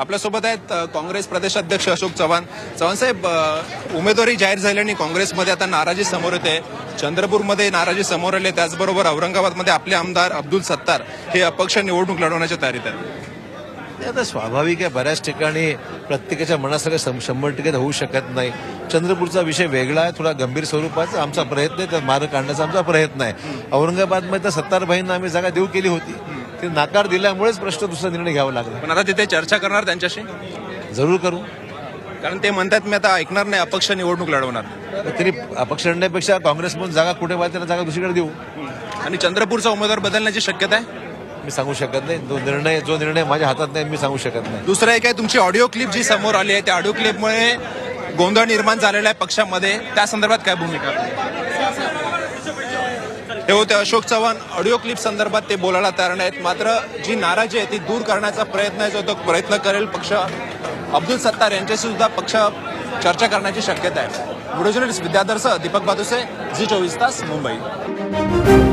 आपल्यासोबत आहेत काँग्रेस प्रदेशाध्यक्ष अशोक चव्हाण. चव्हाण साहेब उमेदवारी जाहीर झाल्याने काँग्रेसमध्ये आता नाराजी समोर येते. चंद्रपूरमध्ये नाराजी समोर आली त्याचबरोबर औरंगाबादमध्ये आपले आमदार अब्दुल सत्तार हे अपक्ष निवडणूक लढवण्याच्या तयारीत आहेत. ते आता स्वाभाविक आहे बऱ्याच ठिकाणी प्रत्येकाच्या मनासारखं शं- शंभर टक्के होऊ शकत नाही. चंद्रपूरचा विषय वेगळा आहे थोडा गंभीर स्वरूपाचा आमचा प्रयत्न आहे तर मार्ग काढण्याचा आमचा प्रयत्न आहे. औरंगाबादमध्ये तर सत्तारबाईंना आम्ही जागा देऊ केली होती. ते नाकार दिल्यामुळेच प्रश्न दुसरा निर्णय घ्यावा लागला. पण आता तिथे चर्चा करणार त्यांच्याशी? जरूर करू. कारण ते म्हणतात मी आता ऐकणार नाही अपक्ष निवडणूक लढवणार. तरी अपक्ष लढण्यापेक्षा काँग्रेसमधून जागा कुठे पाहिजे त्याला जागा दुसरीकडे देऊ. आणि चंद्रपूरचा उमेदवार बदलण्याची शक्यता आहे? मी सांगू शकत नाही. जो निर्णय जो निर्णय माझ्या हातात नाही मी सांगू शकत नाही. दुसरं एक आहे तुमची ऑडिओ क्लिप जी समोर आली आहे त्या ऑडिओ क्लिपमुळे गोंधळ निर्माण झालेला आहे पक्षामध्ये. त्या संदर्भात काय भूमिका? हे होते अशोक चव्हाण. ऑडिओ क्लिप संदर्भात ते बोलायला तयार नाहीत. मात्र जी नाराजी आहे ती दूर करण्याचा प्रयत्न आहे जो तो प्रयत्न करेल पक्ष. अब्दुल सत्तार यांच्याशी सुद्धा पक्ष चर्चा करण्याची शक्यता आहे. Video journalist Vidyadhar Deepak Baduse Zee चोवीस तास मुंबई.